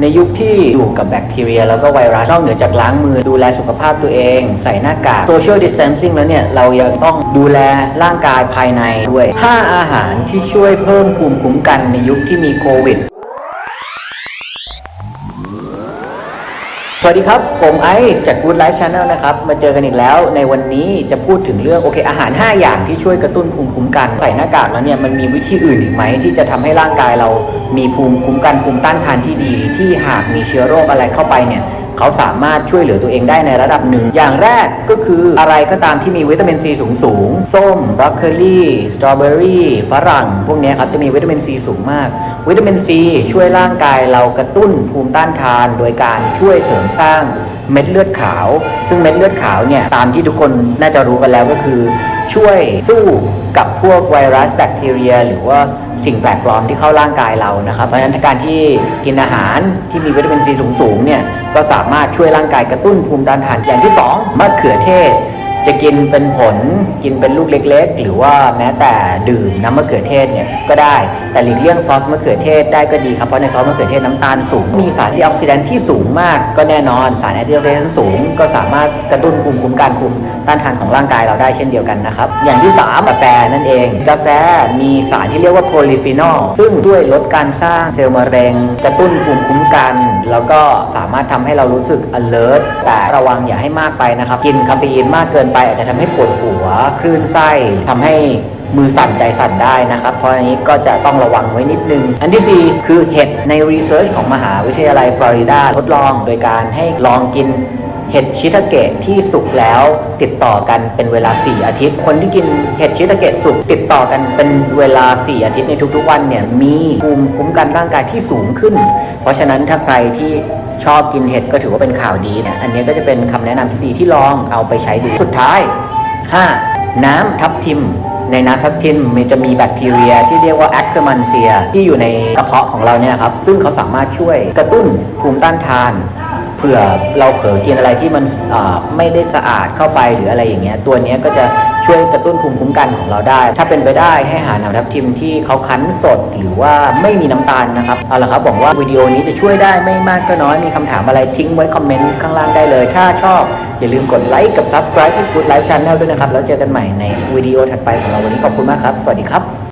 ในยุคที่อยู่กับแบคทีเรีย แล้วก็ไวรัสนอกเหนือจากล้างมือดูแลสุขภาพตัวเอง ใส่หน้ากาก social distancing แล้วเนี่ย เรายังต้องดูแลร่างกายภายในด้วย 5 อาหารที่ช่วยเพิ่มภูมิคุ้มกันในยุคที่มีโควิด สวัสดีครับ ผมไอซ์จาก Good Life Channel นะครับ มาเจอกันอีกแล้ว ในวันนี้จะพูดถึงเรื่องโอเคอาหาร 5 อย่างที่ช่วยกระตุ้นภูมิคุ้มกัน ใส่หน้ากากแล้วเนี่ยมันมีวิธีอื่นอีกไหม ที่จะทำให้ร่างกายเรามีภูมิคุ้มกันภูมิต้านทานที่ดี ที่หากมีเชื้อโรคอะไรเข้าไปเนี่ย เขาสามารถช่วยเหลือตัวเองได้ในระดับหนึ่ง อย่างแรกก็คืออะไรก็ตามที่มีวิตามินซีสูงสูงส้มบรอกโคลีสตรอเบอรี่ฝรั่ง พวกนี้ครับจะมีวิตามินซีสูงมาก วิตามินซีช่วยร่างกายเรากระตุ้นภูมิต้านทาน โดยการช่วยเสริมสร้างเม็ดเลือดขาว ซึ่งเม็ดเลือดขาวเนี่ย ตามที่ทุกคนน่าจะรู้กันแล้วก็คือ ช่วยสู้กับพวกไวรัสแบคทีเรีย หรือว่า สิ่งแปลกปลอมที่เข้าร่างกายเรานะครับ เพราะฉะนั้นการที่กินอาหารที่มีวิตามินซีสูงๆเนี่ยก็สามารถช่วยร่างกายกระตุ้นภูมิต้านทานอย่างที่สองมะเขือเทศ จะกินเป็นผลกินเป็นลูกเล็ก ๆ หรือว่าแม้แต่ดื่มน้ำมะเขือเทศเนี่ยก็ได้ แต่หลีกเลี่ยงซอสมะเขือเทศได้ก็ดีครับเพราะในซอสมะเขือเทศน้ำตาลสูง มีสารแอนตี้ออกซิแดนที่สูงมากก็แน่นอนสารแอนตี้ออกซิแดนสูง ก็สามารถกระตุ้นภูมิคุ้มกันภูมิต้านทานของร่างกายเราได้เช่นเดียวกันนะครับอย่างที่ 3 กาแฟนั่นเอง กาแฟมีสารที่เรียกว่าโพลีฟีนอลซึ่งช่วยลดการสร้างเซลล์มะเร็ง กระตุ้นภูมิคุ้มกัน แล้วก็สามารถทำให้เรารู้สึก alert แต่ระวังอย่าให้มากไปนะครับกินคาเฟอีนมากเกินไปอาจจะทำให้ปวดหัว คลื่นไส้ทำให้มือสั่นใจสั่นได้นะครับ เพราะอันนี้ก็จะต้องระวังไว้นิดนึง อันที่ 4 คือเห็ดในรีเสิร์ชของมหาวิทยาลัยฟลอริดาทดลอง โดยการให้ลองกิน เห็ดชิทาเกะที่สุกแล้วติดต่อกันเป็นเวลา 4 อาทิตย์ คนที่กินเห็ดชิทาเกะสุกติดต่อกันเป็นเวลา 4 อาทิตย์ในทุกๆวันเนี่ยมีภูมิคุ้มกันร่างกายที่สูงขึ้น เพราะฉะนั้นถ้าใครที่ชอบกินเห็ดก็ถือว่าเป็นข่าวดีเนี่ยอันนี้ก็จะเป็นคำแนะนำที่ดีที่ลองเอาไปใช้ดูสุดท้าย 5. น้ำทับทิมในน้ำทับทิมมันจะมีแบคทีเรียที่เรียกว่าแอคเคอร์มันเซียที่อยู่ในกระเพาะของเราเนี่ยครับ ซึ่งเขาสามารถช่วยกระตุ้นภูมิต้านทาน เผื่อเราเผลอกินอะไรที่มันไม่ได้สะอาดเข้าไปหรืออะไรอย่างเงี้ยตัวนี้ก็จะช่วยกระตุ้นภูมิคุ้มกันของเราได้ ถ้าเป็นไปได้ให้หาน้ำทับทิมที่เขาคั้นสดหรือว่าไม่มีน้ำตาลนะครับเอาละครับหวังว่าวิดีโอนี้จะช่วยได้ไม่มากก็น้อยมีคำถามอะไรทิ้งไว้คอมเมนต์ข้างล่างได้เลย ถ้าชอบอย่าลืมกดไลค์กับ subscribe ให้ Good Life Channel ด้วยนะครับแล้วเจอกันใหม่ในวิดีโอถัดไปของเราวันนี้ขอบคุณมากครับ สวัสดีครับ